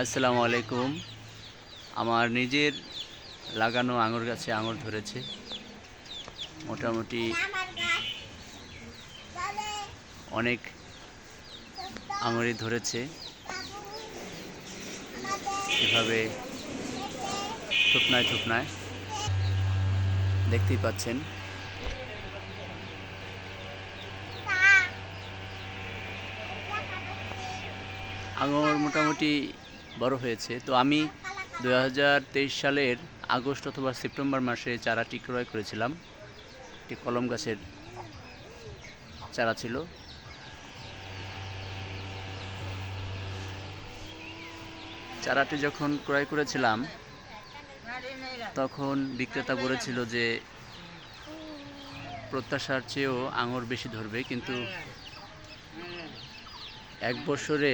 আসসালামু আলাইকুম। আমার নিজের লাগানো আঙুর গাছে আঙুর ধরেছে। মোটামুটি অনেক আঙুরই ধরেছে। এভাবে থুপনায় থুপনায় দেখতেই পাচ্ছেন। আঙুর মোটামুটি বড় হয়েছে। তো আমি দু হাজার তেইশ সালের আগস্ট অথবা সেপ্টেম্বর মাসে চারাটি ক্রয় করেছিলাম। একটি কলম গাছের চারা ছিল। চারাটি যখন ক্রয় করেছিলাম, তখন বিক্রেতা বলেছিল যে প্রত্যাশার চেয়েও আঙুর বেশি ধরবে। কিন্তু এক বছরে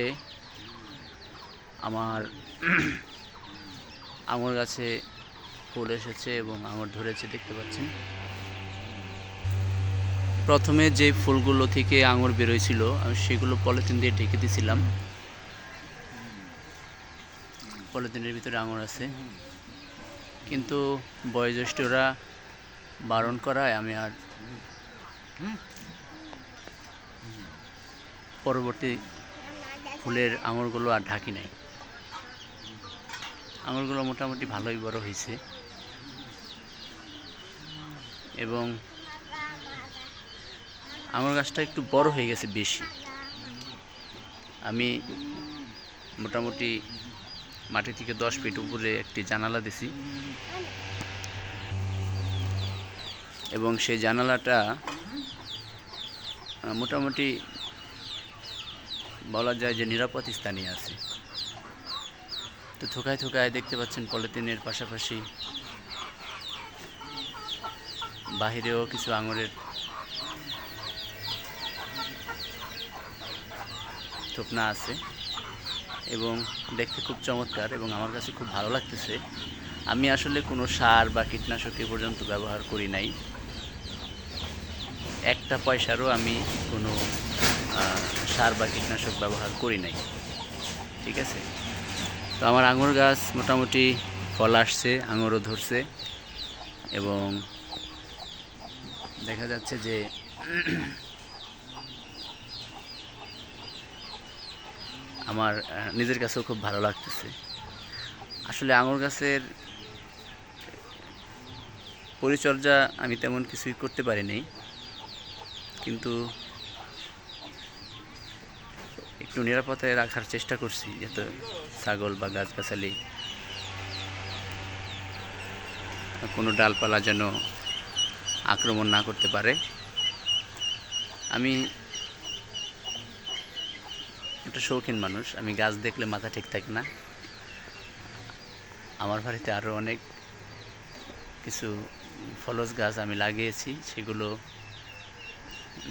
আমার আঙুর গাছে ফুল এসেছে এবং আঙুর ধরেছে, দেখতে পাচ্ছেন। প্রথমে যে ফুলগুলো থেকে আঙুর বেরোয়ছিল, আমি সেগুলো পলিথিন দিয়ে ঢেকে দিয়েছিলাম পলিথিনের ভিতরে আঙুর আছে। কিন্তু বয়োজ্যেষ্ঠরা বারণ করায় আমি আর পরবর্তী ফুলের আঙুরগুলো আর ঢাকি নাই। আঙুরগুলো মোটামুটি ভালোই বড় হয়েছে। এবং আঙুর গাছটা একটু বড় হয়ে গেছে বেশি। আমি মোটামুটি মাটি থেকে দশ ফিট উপরে একটি জানালা দিছি। এবং সেই জানালাটা মোটামুটি বলা যায় যে নিরাপদ স্থানে আছে। তো থোকায় থোকায় দেখতে পাচ্ছেন পলিথিনের পাশাপাশি বাহিরেও কিছু আঙুরের থোপনা আছে এবং দেখতে খুব চমৎকার এবং আমার কাছে খুব ভালো লাগতেছে। আমি আসলে কোনো সার বা কীটনাশক এ পর্যন্ত ব্যবহার করি নাই। একটা পয়সারও আমি কোনো সার বা কীটনাশক ব্যবহার করি নাই। ঠিক আছে? তো আমার আঙুর গাছ মোটামুটি ফল আসছে, আঙুরও ধরছে এবং দেখা যাচ্ছে যে আমার নিজের কাছেও খুব ভালো লাগতেছে। আসলে আঙুর গাছের পরিচর্যা আমি তেমন কিছুই করতে পারিনি, কিন্তু একটু নিরাপদে রাখার চেষ্টা করছি, যাতে ছাগল বা গাছগাছালি কোনো ডালপালা যেন আক্রমণ না করতে পারে। আমি একটা শৌখিন মানুষ, আমি গাছ দেখলে মাথা ঠিক থাকে না। আমার বাড়িতে আরও অনেক কিছু ফলস গাছ আমি লাগিয়েছি, সেগুলো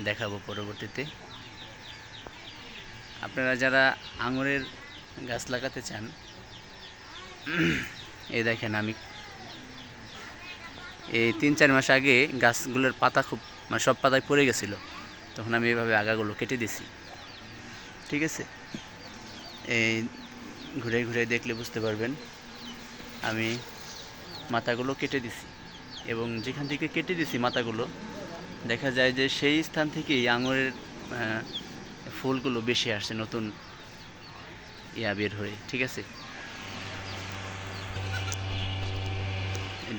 দেখাবো পরবর্তীতে। আপনারা যারা আঙুরের গাছ লাগাতে চান, এই দেখেন আমি। এই তিন চার মাস আগে গাছগুলোর পাতা খুব মানে সব পাতায় পড়ে গেছিল। তখন আমি এভাবে আগাগুলো কেটে দিছি ঠিক আছে? এই ঘুরে ঘুরে দেখলে বুঝতে পারবেন, আমি মাথাগুলো কেটে দিছি। এবং যেখান থেকে কেটে দিছি মাথাগুলো, দেখা যায় যে সেই স্থান থেকেই আঙুরের ফুলগুলো বেশি আসছে নতুন ইয়া বের হয়ে, ঠিক আছে?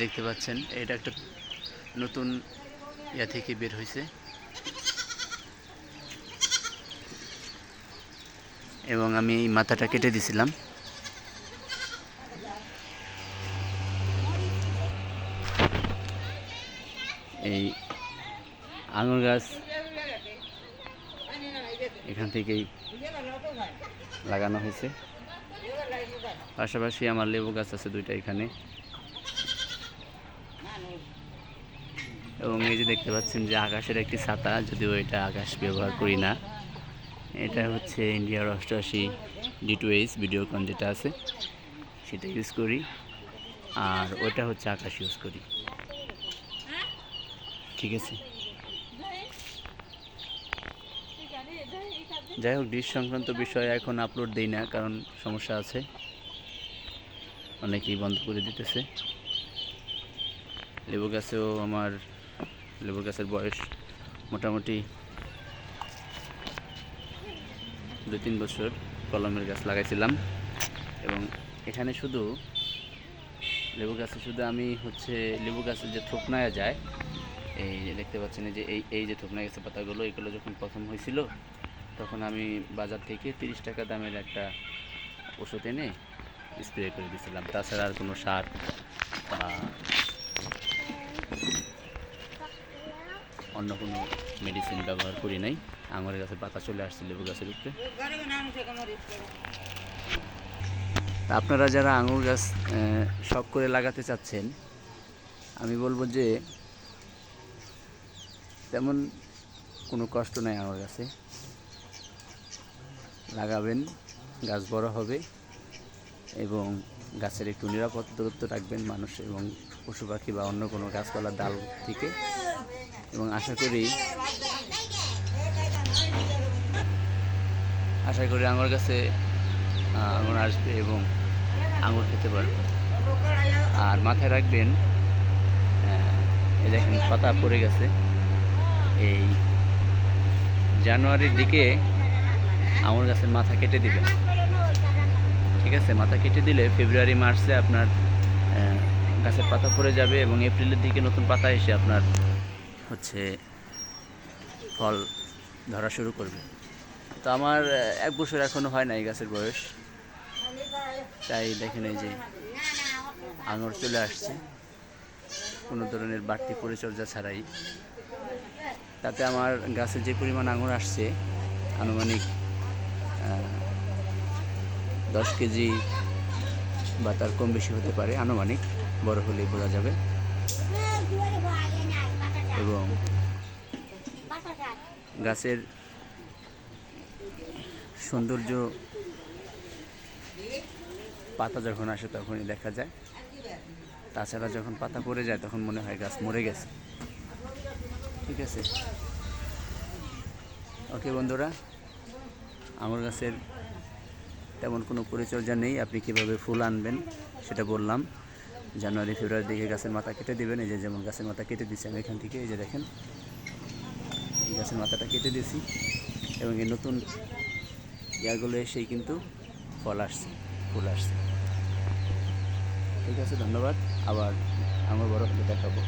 দেখতে পাচ্ছেন, এটা একটা নতুন ইয়া থেকে বের হয়েছে। এবং আমি এই মাথাটা কেটে দিছিলাম। এই আঙুর গাছ এখান থেকেই লাগানো হয়েছে। পাশাপাশি আমার লেবু গাছ আছে দুইটা এখানে। এবং এই যে দেখতে পাচ্ছেন যে আকাশের একটি ছাতা, যদিও এটা আকাশ ব্যবহার করি না। এটা হচ্ছে ইন্ডিয়ার অষ্টআশি ডি টু এইচ ভিডিওকন যেটা আছে, সেটা ইউজ করি। আর ওটা হচ্ছে আকাশ ইউজ করি। ঠিক আছে? যাই হোক, ডিশ সংক্রান্ত বিষয়ে এখন আপলোড দিই না, কারণ সমস্যা আছে। অনেকেই বন্ধ করে দিতেছে। লেবু গাছেও আমার, লেবু গাছের বয়স মোটামুটি দুই তিন বছর কলমের গাছ লাগাইছিলাম। এবং এখানে শুধু লেবু গাছে, শুধু আমি হচ্ছে লেবু গাছের যে থোপনায় যায় এই দেখতে পাচ্ছেন যে, এই এই যে থোপনা গেছে পাতাগুলো, এগুলো যখন প্রথম হয়েছিল, তখন আমি বাজার থেকে তিরিশ টাকা দামের একটা ওষুধ এনে স্প্রে করে দিয়েছিলাম। তাছাড়া আর কোনো সার বা অন্য কোনো মেডিসিন ব্যবহার করি নাই। আঙুরের গাছে পাতা চলে আসছে লেবু গাছের উপরে আপনারা যারা আঙুর গাছ শখ করে লাগাতে চাচ্ছেন, আমি বলব যে তেমন কোনো কষ্ট নাই আমার কাছে। লাগাবেন, গাছ বড় হবে এবং গাছের একটু নিরাপদ দূরত্ব রাখবেন মানুষ এবং পশু পাখি বা অন্য কোনো গাছপালার ডাল থেকে। এবং আশা করি আশা করি আঙুর গাছে আঙুর আসবে এবং আঙুর খেতে পারবে। আর মাথায় রাখবেন এই দেখেন পাতা পড়ে গেছে। জানুয়ারির দিকে আঙুর গাছের মাথা কেটে দিবেন ঠিক আছে? মাথা কেটে দিলে ফেব্রুয়ারি, মার্চে আপনার গাছের পাতা পড়ে যাবে এবং এপ্রিলের দিকে নতুন পাতা এসে আপনার হচ্ছে ফল ধরা শুরু করবে। তো আমার এক বছর এখনও হয় না এই গাছের বয়স। তাই দেখেন এই যে আঙুর চলে আসছে। কোনো ধরনের বাড়তি পরিচর্যা ছাড়াই। তাতে আমার গাছে যে পরিমাণ আঙুর আসছে, আনুমানিক দশ কেজি বা তার কম বেশি হতে পারে, আনুমানিক বড় হলে বোঝা যাবে। এবং গাছের সৌন্দর্য পাতা যখন আসে তখনই দেখা যায়। তাছাড়া যখন পাতা পড়ে যায়, তখন মনে হয় গাছ মরে গেছে। ঠিক আছে। ওকে বন্ধুরা, আমার গাছের তেমন কোনো পরিচর্যা নেই, আপনি কীভাবে ফুল আনবেন সেটা বললাম। জানুয়ারি, ফেব্রুয়ারি দিকে গাছের মাথা কেটে দেবেন, এই যে যেমন গাছের মাথা কেটে দিচ্ছি আমি এখান থেকে, এই যে দেখেন, এই গাছের মাথাটা কেটে দিয়েছি এবং এই নতুন ইয়াগুলো এসেই কিন্তু ফল আসছে, ফুল আসছে। ঠিক আছে, ধন্যবাদ, আবার আমার বড় হলে দেখাবো।